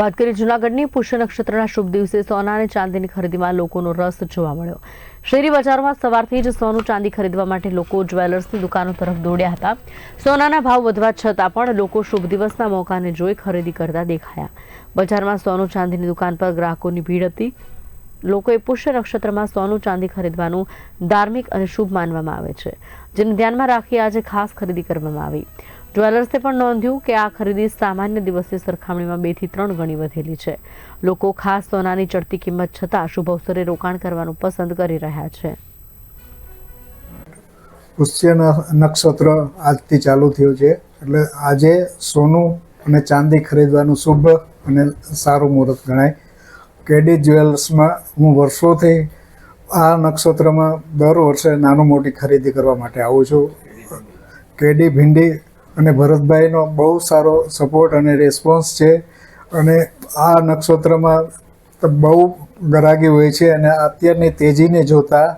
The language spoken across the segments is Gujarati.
વાત કરીએ જૂનાગઢની પુષ્ય નક્ષત્રના શુભ દિવસે સોના અને ચાંદીની ખરીદીમાં લોકોનો રસ જોવા મળ્યો. શેરી બજારમાં સવારથી જ સોનું ચાંદી ખરીદવા માટે લોકો જ્વેલર્સની દુકાનો તરફ દોડ્યા હતા. સોનાના ભાવ વધવા છતાં પણ લોકો શુભ દિવસના મોકાને જોઈ ખરીદી કરતા દેખાયા. બજારમાં સોનું ચાંદીની દુકાન પર ગ્રાહકોની ભીડ હતી. લોકોએ પુષ્ય નક્ષત્રમાં સોનું ચાંદી ખરીદવાનું ધાર્મિક અને શુભ માનવામાં આવે છે, જેને ધ્યાનમાં રાખી આજે ખાસ ખરીદી કરવામાં આવી. જ્વેલર્સે પણ નોંધ્યું કે આ ખરીદી સામાન્ય દિવસની સરખામણીમાં બેથી ત્રણ ગણી વધેલી છે. લોકો ખાસ સોનાની ચડતી કિંમત છતાં શુભ અવસરે રોકાણ કરવાનું પસંદ કરી રહ્યા છે. પુષ્ય નક્ષત્ર આજથી ચાલુ થયું છે. એટલે આજે સોનું અને ચાંદી ખરીદવાનું શુભ અને સારું મુહૂર્ત ગણાય. કેડી જ્વેલર્સમાં હું વર્ષોથી આ નક્ષત્રમાં દર વર્ષે નાનું મોટી ખરીદી કરવા માટે આવું છું. કેડી ભીંડી અને ભરતભાઈનો બહુ સારો સપોર્ટ અને રેસ્પોન્સ છે. અને આ નક્ષત્રમાં બહુ ગરાગી હોય છે અને અત્યારની તેજીને જોતા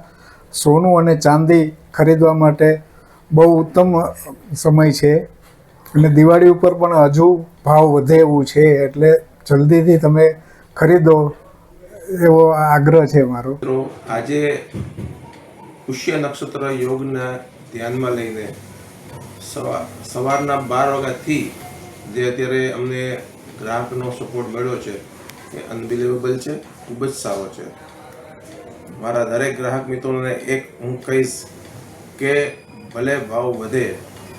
સોનું અને ચાંદી ખરીદવા માટે બહુ ઉત્તમ સમય છે. અને દિવાળી ઉપર પણ હજુ ભાવ વધે એવું છે, એટલે જલ્દીથી તમે ખરીદો એવો આગ્રહ છે મારો. આજે પુષ્ય નક્ષત્ર યોગના ધ્યાનમાં લઈને સવા, સવારના બાર વાગ્યાથી જે અત્યારે અમને ગ્રાહકનો સપોર્ટ મળ્યો છે, એ અનબિલીવેબલ છે, ખૂબ જ સારો છે. મારા દરેક ગ્રાહક મિત્રોને એક હું કહીશ કે ભલે ભાવ વધે,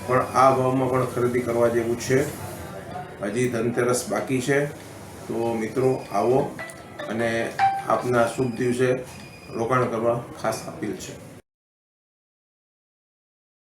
પણ આ ભાવમાં પણ ખરીદી કરવા જેવું છે. હજી ધનતેરસ બાકી છે, તો મિત્રો આવો અને આપના શુભ દિવસે રોકાણ કરવા ખાસ અપીલ છે.